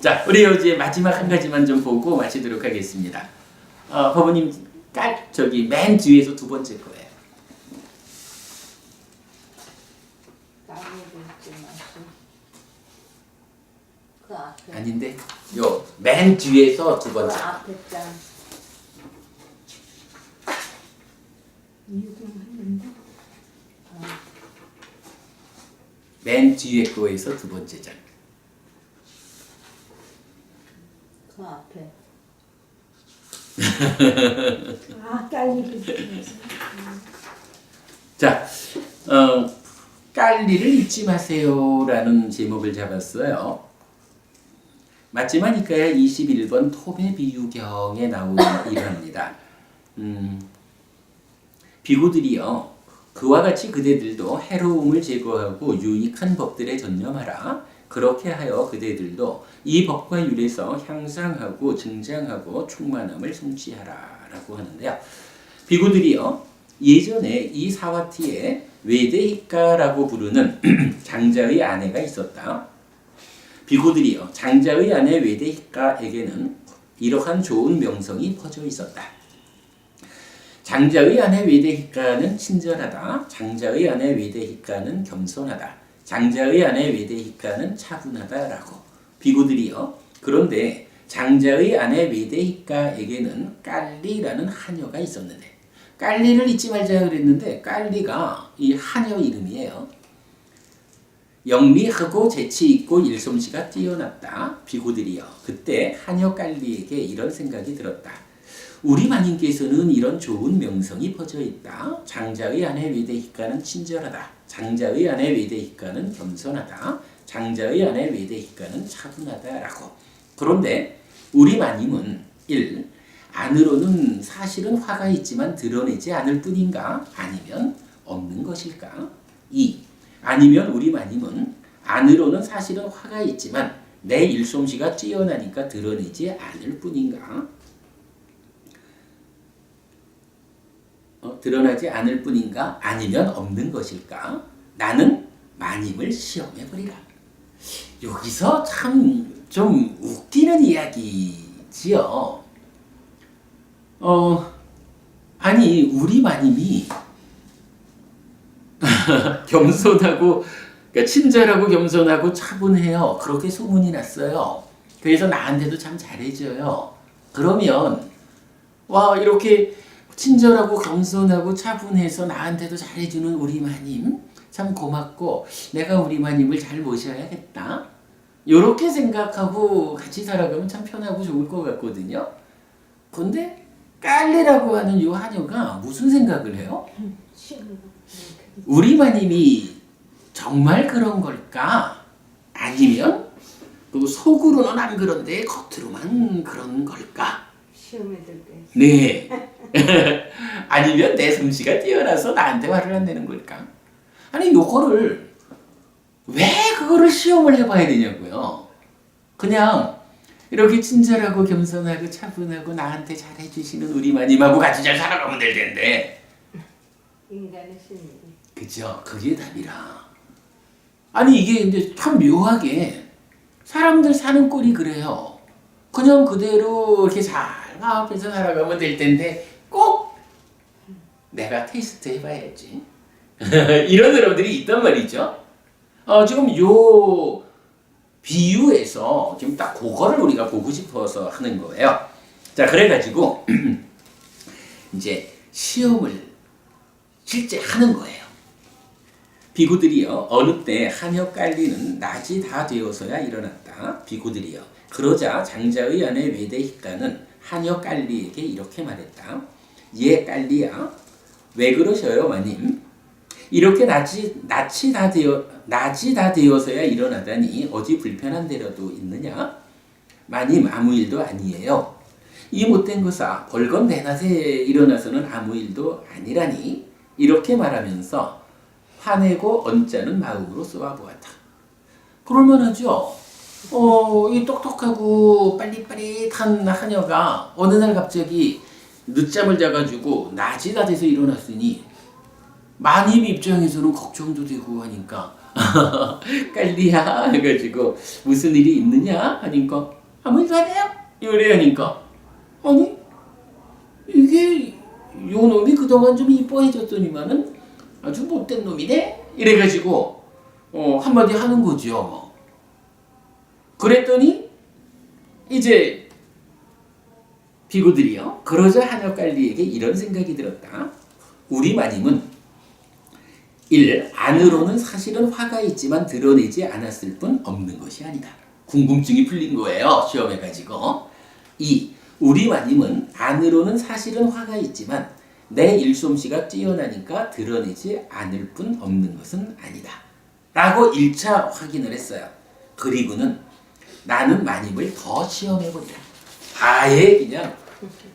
자, 우리 이제 마지막 한 가지만 좀 보고 마치도록 하겠습니다. 어, 법원님 깔 저기 맨 뒤에서 두 번째 거예요. 아닌데 요 맨 뒤에서 두그 번째. 앞에 장. 맨 뒤에 거에서 두 번째 장. 그 앞에. 아, 깔리기. 자, 어, 깔리를 잊지 마세요라는 제목을 잡았어요. 맞지만 이까야 21번 톱의 비유경에 나오는 일화입니다. 음, 비구들이요. 그와 같이 그대들도 해로움을 제거하고 유익한 법들에 전념하라. 그렇게 하여 그대들도 이 법과 율에서 향상하고 증장하고 충만함을 성취하라 라고 하는데요. 비구들이요. 예전에 이 사와티에 외대히카라고 부르는 장자의 아내가 있었다. 비구들이요. 장자의 아내 외대히카에게는 이러한 좋은 명성이 퍼져 있었다. 장자의 아내 외대히카는 친절하다. 장자의 아내 외대히카는 겸손하다. 장자의 아내 외대히카는 차분하다라고 비구들이요. 그런데 장자의 아내 외대히카에게는 깔리라는 하녀가 있었는데 깔리를 잊지 말자 그랬는데 깔리가 이 하녀 이름이에요. 영리하고 재치 있고 일솜씨가 뛰어났다. 비구들이요. 그때 하녀 깔리에게 이런 생각이 들었다. 우리 마님께서는 이런 좋은 명성이 퍼져 있다. 장자의 아내 외대희가는 친절하다. 장자의 아내 외대희가는 겸손하다. 장자의 아내 외대희가는 차분하다라고. 그런데 우리 마님은 1. 안으로는 사실은 화가 있지만 드러내지 않을 뿐인가? 아니면 없는 것일까? 2. 아니면 우리 마님은 안으로는 사실은 화가 있지만 내 일솜씨가 뛰어나니까 드러내지 않을 뿐인가? 어, 드러나지 않을 뿐인가? 아니면 없는 것일까? 나는 마님을 시험해 버리라. 여기서 참 좀 웃기는 이야기지요. 어, 아니 우리 마님이 겸손하고 그러니까 친절하고 겸손하고 차분해요. 그렇게 소문이 났어요. 그래서 나한테도 참 잘해줘요. 그러면 와 이렇게 친절하고 겸손하고 차분해서 나한테도 잘해주는 우리 마님 참 고맙고 내가 우리 마님을 잘 모셔야겠다. 이렇게 생각하고 같이 살아가면 참 편하고 좋을 것 같거든요. 근데 깔레라고 하는 요 하녀가 무슨 생각을 해요? 우리 마님이 정말 그런 걸까? 아니면 그 속으로는 안 그런데 겉으로만 그런 걸까? 시험에 들 때. 네. 아니면 내 솜씨가 뛰어나서 나한테 화를 안 내는 걸까? 아니 요거를 왜 그거를 시험을 해봐야 되냐고요. 그냥 이렇게 친절하고 겸손하고 차분하고 나한테 잘해주시는 우리 마님하고 같이 잘 살아가면 될 텐데. 인간의 심리. 그죠? 그게 답이라. 아니 이게 근데 참 묘하게 사람들 사는 꼴이 그래요. 그냥 그대로 이렇게 잘 앞에서 살아가면 될 텐데 꼭 내가 테스트 해봐야지. 이런 사람들이 있단 말이죠. 어, 지금 요 비유에서 지금 딱 그거를 우리가 보고 싶어서 하는 거예요. 자, 그래가지고 이제 시험을 실제 하는 거예요. 비구들이요 어느 때 한여 깔리는 낮이 다 되어서야 일어났다. 비구들이요 그러자 장자의 아내 외대희가는 한여 깔리에게 이렇게 말했다. 예 깔리야 왜 그러셔요 마님? 이렇게 낮이 낮이 다 되어 낮이 다 되어서야 일어나다니 어디 불편한 데라도 있느냐? 마님 아무 일도 아니에요. 이 못된 것아 벌건 대낮에 일어나서는 아무 일도 아니라니 이렇게 말하면서 화내고 언짢은 마음으로 쏘아보았다. 그럴만하죠. 어, 이 똑똑하고 빨리빨리한 하녀가 어느 날 갑자기 늦잠을 자가지고 낮이 다 돼서 일어났으니 마님 입장에서는 걱정도 되고 하니까 깔리야 해가지고 무슨 일이 있느냐 하니까 아무 안 해요. 이래 하니까 아니 이게 요 놈이 그동안 좀 이뻐해줬더니만은 아주 못된 놈이네 이래가지고 어, 한마디 하는 거죠. 그랬더니 이제 비구들이요. 그러자 한역관리에게 이런 생각이 들었다. 우리 마님은 일 안으로는 사실은 화가 있지만 드러내지 않았을 뿐 없는 것이 아니다. 궁금증이 풀린 거예요. 시험해 가지고. 이 우리 마님은 안으로는 사실은 화가 있지만 내 일솜씨가 뛰어나니까 드러내지 않을 뿐 없는 것은 아니다. 라고 1차 확인을 했어요. 그리고는 나는 마님을 더 시험해 보리라. 아예 그냥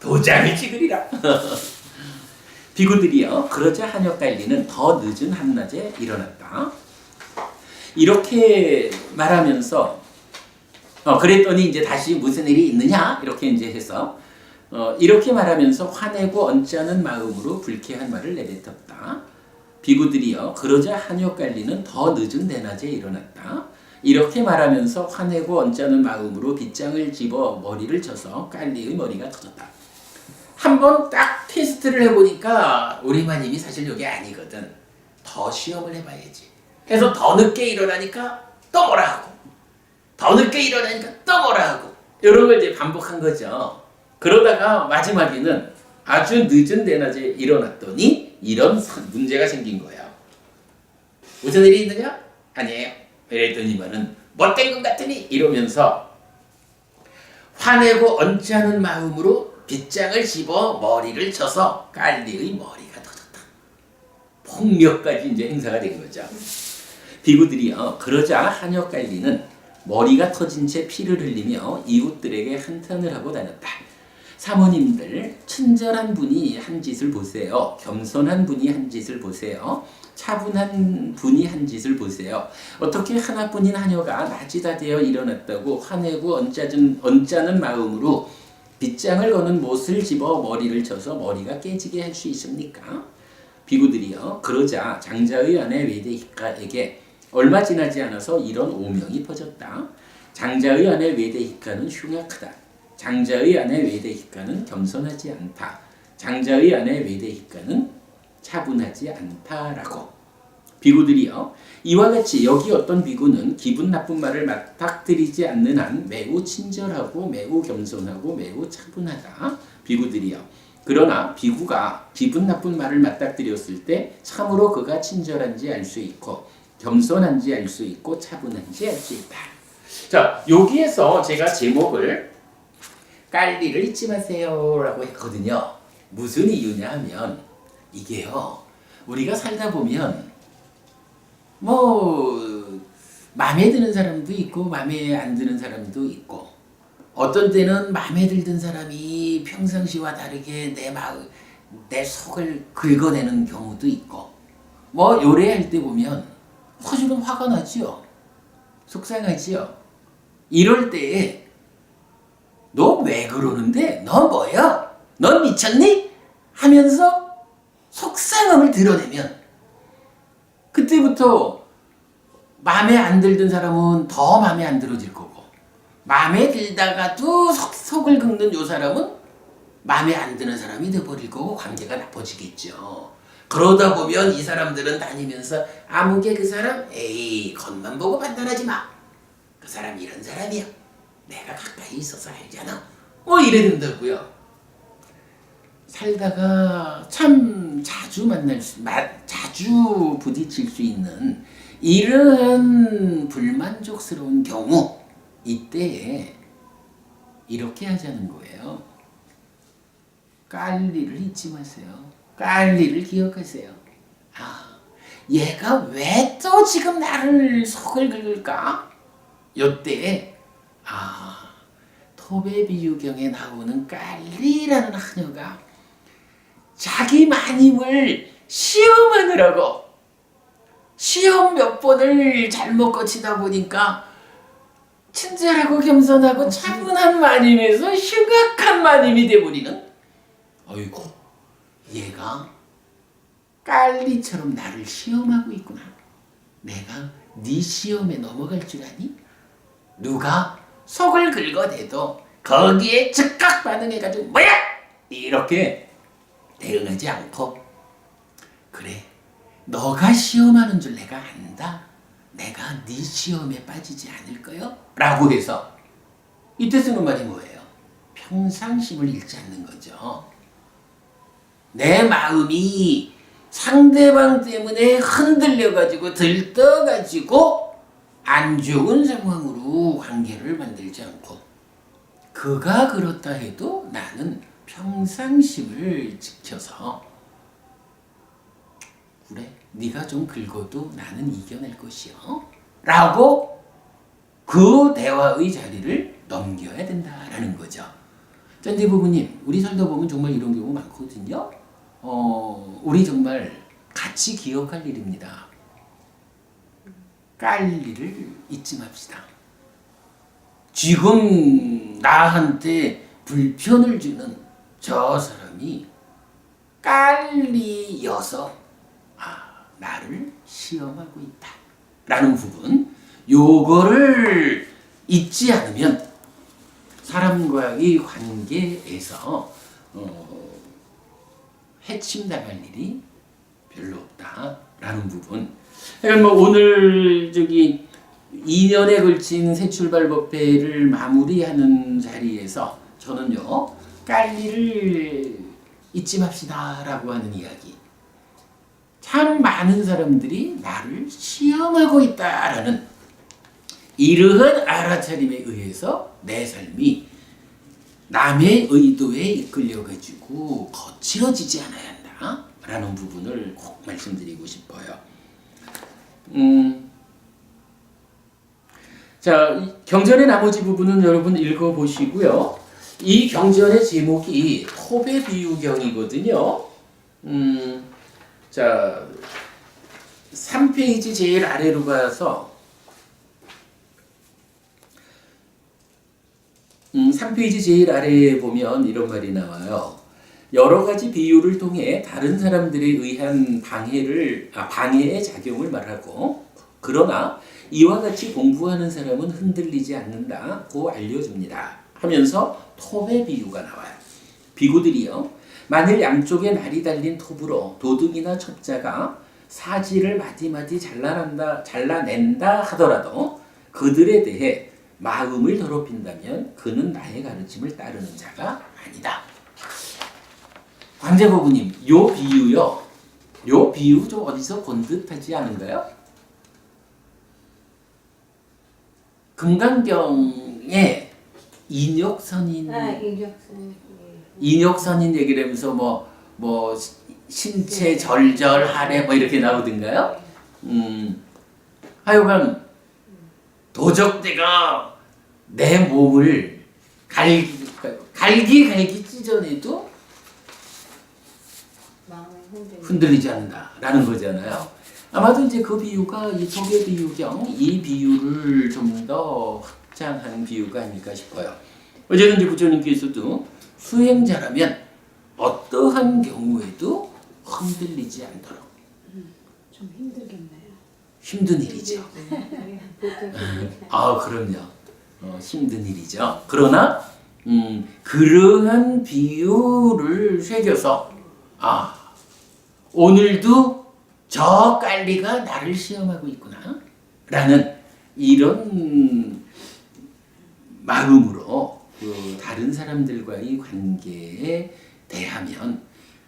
도장을 찍으리라. 비구들이요. 그러자 한역관리는 더 늦은 한낮에 일어났다. 이렇게 말하면서 어, 그랬더니 이제 다시 무슨 일이 있느냐 이렇게 이제 해서 어, 이렇게 말하면서 화내고 언짢은 마음으로 불쾌한 말을 내뱉었다. 비구들이여 그러자 한역관리는 더 늦은 대낮에 일어났다. 이렇게 말하면서 화내고 언짢은 마음으로 빗장을 집어 머리를 쳐서 깔리의 머리가 터졌다. 한번 딱 테스트를 해보니까 우리 마님이 사실 여기 아니거든. 더 시험을 해봐야지. 그래서 더 늦게 일어나니까 또 뭐라 하고 더 늦게 일어나니까 또 뭐라 하고 이런 걸 이제 반복한 거죠. 그러다가 마지막에는 아주 늦은 대낮에 일어났더니 이런 사- 문제가 생긴 거예요. 무슨 일이 있느냐? 아니에요. 이랬더니만은 못된 것 같으니 이러면서 화내고 언짢은 마음으로 빗장을 집어 머리를 쳐서 깔리의 머리가 터졌다. 폭력까지 이제 행사가 된 거죠. 비구들이요. 그러자 한역 깔리는 머리가 터진 채 피를 흘리며 이웃들에게 한탄을 하고 다녔다. 사모님들 친절한 분이 한 짓을 보세요. 겸손한 분이 한 짓을 보세요. 차분한 분이 한 짓을 보세요. 어떻게 하나뿐인 하녀가 낮이 다 되어 일어났다고 화내고 언짢은, 언짢은 마음으로 빗장을 거는 못을 집어 머리를 쳐서 머리가 깨지게 할 수 있습니까? 비구들이요. 그러자 장자의 아내 외대히카에게 얼마 지나지 않아서 이런 오명이 퍼졌다. 장자의 아내 외대히카는 흉악하다. 장자의 아내 외대히카는 겸손하지 않다. 장자의 아내 외대히카는 차분하지 않다라고. 비구들이요. 이와 같이 여기 어떤 비구는 기분 나쁜 말을 맞닥뜨리지 않는 한 매우 친절하고 매우 겸손하고 매우 차분하다. 비구들이요. 그러나 비구가 기분 나쁜 말을 맞닥뜨렸을 때 참으로 그가 친절한지 알 수 있고 겸손한지 알 수 있고 차분한지 알 수 있다. 자 여기에서 제가 제목을 깔리를 잊지 마세요 라고 했거든요. 무슨 이유냐 하면 이게요. 우리가 살다 보면 뭐 마음에 드는 사람도 있고 마음에 안 드는 사람도 있고 어떤 때는 마음에 들던 사람이 평상시와 다르게 내 마음 내 속을 긁어내는 경우도 있고 뭐 요래할 때 보면 사실은 화가 나지요 속상하지요 이럴 때에 너 왜 그러는데 너 뭐야 넌 미쳤니 하면서 속상함을 드러내면 그때부터 마음에 안 들던 사람은 더 마음에 안 들어질 거고 마음에 들다가도 속, 속을 긁는 요 사람은 마음에 안 드는 사람이 돼버릴 거고 관계가 나빠지겠죠. 그러다 보면 이 사람들은 다니면서 아무개 그 사람 에이 겉만 보고 판단하지 마. 그 사람 이런 사람이야. 내가 가까이 있어서 알잖아. 뭐 이래 된다고요. 살다가 참 자주 만날 수, 마, 자주 부딪힐 수 있는 이러한 불만족스러운 경우 이때에 이렇게 하자는 거예요. 깔리를 잊지 마세요. 깔리를 기억하세요. 아, 얘가 왜 또 지금 나를 속을 긁을까? 요때 아, 토베비유경에 나오는 깔리라는 하녀가 자기 마님을 시험하느라고 시험 몇 번을 잘못 거치다 보니까 친절하고 겸손하고 차분한 마님에서 흉악한 마님이 돼버리는? 어이구 얘가 깔리처럼 나를 시험하고 있구나. 내가 네 시험에 넘어갈 줄 아니? 누가 속을 긁어대도 거기에 즉각 반응해가지고 뭐야? 이렇게 대응하지 않고 그래 너가 시험하는 줄 내가 안다. 내가 네 시험에 빠지지 않을 거요? 라고 해서 이때 쓰는 말이 뭐예요? 평상심을 잃지 않는 거죠. 내 마음이 상대방 때문에 흔들려가지고 들떠가지고 안 좋은 상황으로 만들지 않고 그가 그렇다 해도 나는 평상심을 지켜서 그래 네가 좀 긁어도 나는 이겨낼 것이요 라고 그 대화의 자리를 넘겨야 된다라는 거죠. 짠디 부부님 우리 살다 보면 정말 이런 경우 많거든요. 어 우리 정말 같이 기억할 일입니다. 깔 일을 잊지 맙시다. 지금 나한테 불편을 주는 저 사람이 깔리여서 아, 나를 시험하고 있다. 라는 부분, 요거를 잊지 않으면 사람과의 관계에서 어, 해침당할 일이 별로 없다라는 부분. 그러니까 뭐 오늘 저기 2년에 걸친 새 출발 법회를 마무리하는 자리에서 저는요 깔리를 잊지 맙시다라고 하는 이야기. 참 많은 사람들이 나를 시험하고 있다라는 이러한 알아차림에 의해서 내 삶이 남의 의도에 이끌려 가지고 거칠어지지 않아야 한다라는 부분을 꼭 말씀드리고 싶어요. 음, 자이 경전의 나머지 부분은 여러분 읽어 보시고요. 이 경전의 제목이 톱의 비유경이거든요. 음, 자 3페이지 제일 아래로 가서 음, 3페이지 제일 아래에 보면 이런 말이 나와요. 여러 가지 비유를 통해 다른 사람들에 의한 방해를 아, 방해의 작용을 말하고 그러나 이와 같이 공부하는 사람은 흔들리지 않는다고 알려줍니다. 하면서 톱의 비유가 나와요. 비구들이요. 만일 양쪽에 날이 달린 톱으로 도둑이나 첩자가 사지를 마디마디 잘라낸다, 잘라낸다 하더라도 그들에 대해 마음을 더럽힌다면 그는 나의 가르침을 따르는 자가 아니다. 관제부부님, 요 비유요. 요 비유 좀 어디서 본 듯하지 않은가요? 금강경에 인욕선인 아. 인욕선인 얘기를 하면서 뭐, 뭐, 시- 신체 절절 하래 뭐 이렇게 나오던가요? 음, 하여간 도적대가 내 몸을 갈기, 갈기 갈기 찢어내도 마음을 흔들. 흔들리지 않는다라는 거잖아요. 아마도 이제 그 비유가 이 소개 비유경 이 비유를 좀 더 확장한 비유가 아닐까 싶어요. 어제는 이제 부처님께서도 수행자라면 어떠한 경우에도 흔들리지 않도록 좀 힘들겠네요. 힘든 일이죠. 보통 아 그럼요. 어, 힘든 일이죠. 그러나 음, 그러한 비유를 새겨서 아 오늘도 저 깔리가 나를 시험하고 있구나 라는 이런 마음으로 그 다른 사람들과의 관계에 대하면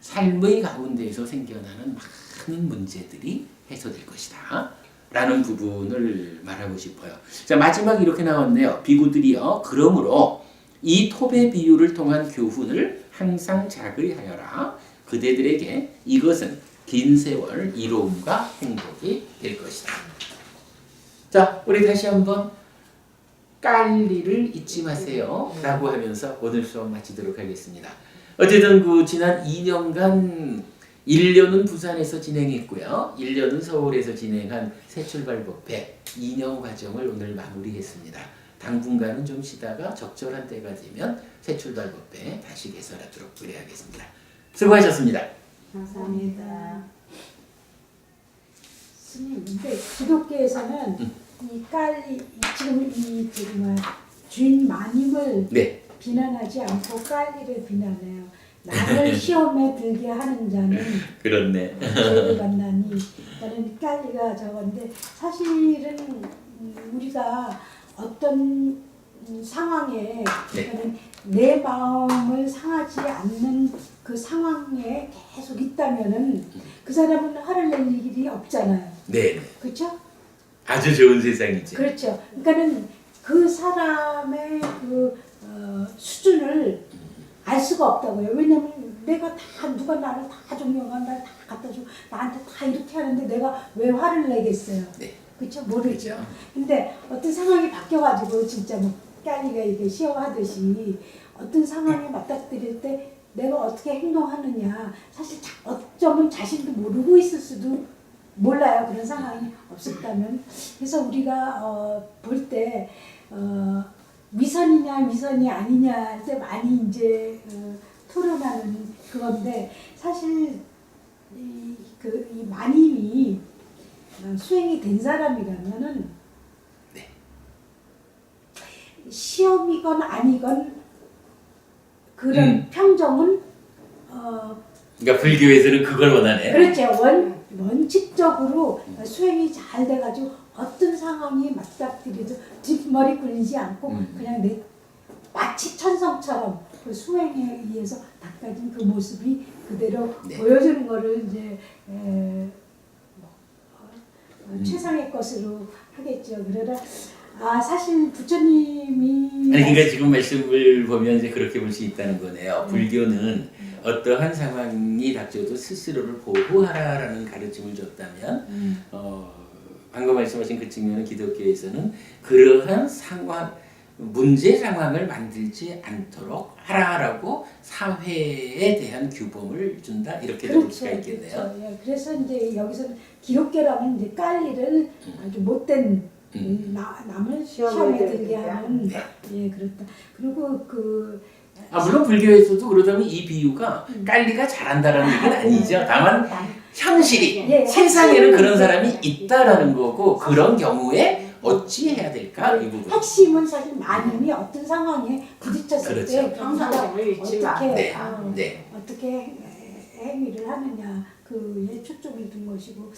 삶의 가운데에서 생겨나는 많은 문제들이 해소될 것이다. 라는 부분을 말하고 싶어요. 자, 마지막 이렇게 나왔네요. 비구들이여, 그러므로 이 톱의 비유를 통한 교훈을 항상 자그리하여라. 그대들에게 이것은 긴 세월 이로움과 행복이 될 것이다. 자, 우리 다시 한번 깔리를 잊지 마세요. 라고 하면서 오늘 수업 마치도록 하겠습니다. 어쨌든 그 지난 2년간 1년은 부산에서 진행했고요. 1년은 서울에서 진행한 새 출발 법회 2년 과정을 오늘 마무리했습니다. 당분간은 좀 쉬다가 적절한 때가 되면 새 출발 법회 다시 개설하도록 그래야겠습니다. 수고하셨습니다. 감사합니다. 스님 근데 기독교에서는 이 깔리 이- 지금 이 저기 뭐야 주인 마님을 네. 비난하지 않고 깔리를 비난해요. 나를 시험에 들게 하는 자는 그렇네. 죄를 받나니 나는 깔리가 저건데 사실은 음, 우리가 어떤 음, 상황에 그러니까는 내 마음을 상하지 않는 그 상황에 계속 있다면은 그 사람은 화를 낼 일이 없잖아요. 네. 그렇죠? 아주 좋은 세상이지. 그렇죠. 그러니까는 그 사람의 그 어, 수준을 알 수가 없다고요. 왜냐면 내가 다 누가 나를 다 나를 다 갖다 주고 나한테 다 이렇게 하는데 내가 왜 화를 내겠어요. 네. 그렇죠? 모르죠. 그렇죠. 근데 어떤 상황이 바뀌어가지고 진짜 뭐 까리가 이게 시험하듯이 어떤 상황에 맞닥뜨릴 때 내가 어떻게 행동하느냐. 사실 자, 어쩌면 자신도 모르고 있을 수도 몰라요. 그런 상황이 없었다면. 그래서 우리가 어, 볼때 어, 위선이냐 위선이 아니냐 이제 많이 이제 어, 토론하는 그건데 사실 이, 그, 이 마님이 어, 수행이 된 사람이라면은 시험이건 아니건 그런 음. 평정은 어 그러니까 불교에서는 그걸 원하네. 그렇죠 원 원칙적으로 수행이 잘 돼가지고 어떤 상황이 맞닥뜨려도 뒷머리 굴리지 않고 음. 그냥 내 마치 천성처럼 그 수행에 의해서 닦아진 그 모습이 그대로 네. 보여주는 거를 이제 에, 뭐, 어, 음. 최상의 것으로 하겠죠. 그러나 아 사실 부처님이 아니 그러니까 지금 말씀을 보면 이제 그렇게 볼 수 있다는 거네요. 음. 불교는 어떠한 상황이 닥쳐도 스스로를 보호하라라는 가르침을 줬다면 음, 어, 방금 말씀하신 그 측면은 기독교에서는 그러한 상황 문제 상황을 만들지 않도록 하라라고 사회에 대한 규범을 준다 이렇게 볼 수가 있겠네요. 그렇죠. 예, 그래서 이제 여기서는 기독교라면 이제 깔리를 아주 못된 음. 나, 남을 시험에 시험에 들게 하는 네. 예 그렇다. 그리고 그 아 물론 불교에서도 그러자면 이 비유가 음. 깔리가 잘한다라는 얘기는 아니죠. 다만 현실이 예, 세상에는 핵심은 그런 사람이 있다라는 거고 그런 경우에 어찌 해야 될까 이 부분. 핵심은 사실 마님이 어떤 상황에 부딪혔을 그렇죠. 때 항상 우리가 있지만 어떻게 네, 어, 네. 어떻게 해- 행위를 하느냐 그에 초점을 둔 것이고